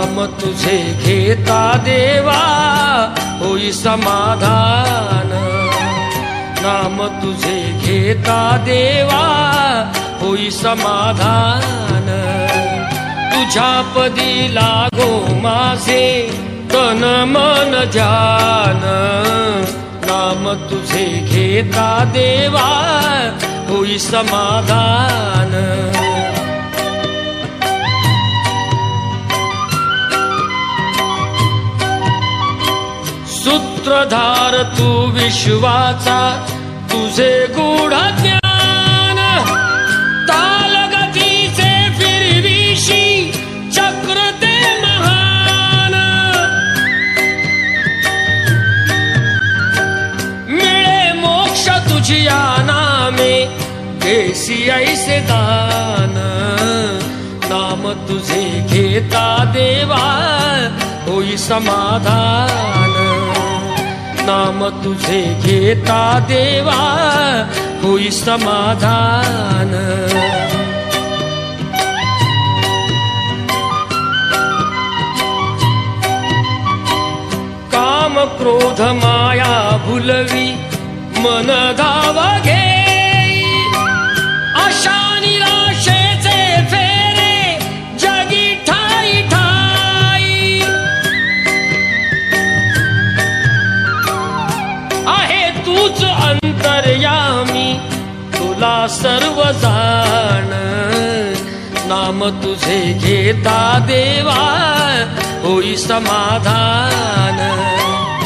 नाम तुझे घेता देवा होई समाधान. नाम तुझे घेता देवा होई समाधान. तुझ्या पदी लागो माझे तन मन जान. नाम तुझे घेता देवा होई समाधान. धार तू विश्वाचा तुझे गुढ ज्ञान तालगतीचे फिरविशी चक्र ते महान. मिळे मोक्ष तुझिया नामे देसी ऐसे दान. नाम तुझे घेता देवा होई समाधान. नाम तुझे घेता देवा होई समाधान. काम क्रोध माया भुलवी मन धावा घे. तूच अंतर्यामी तुला सर्व जाण. नाम तुझे घेता देवा होई समाधान.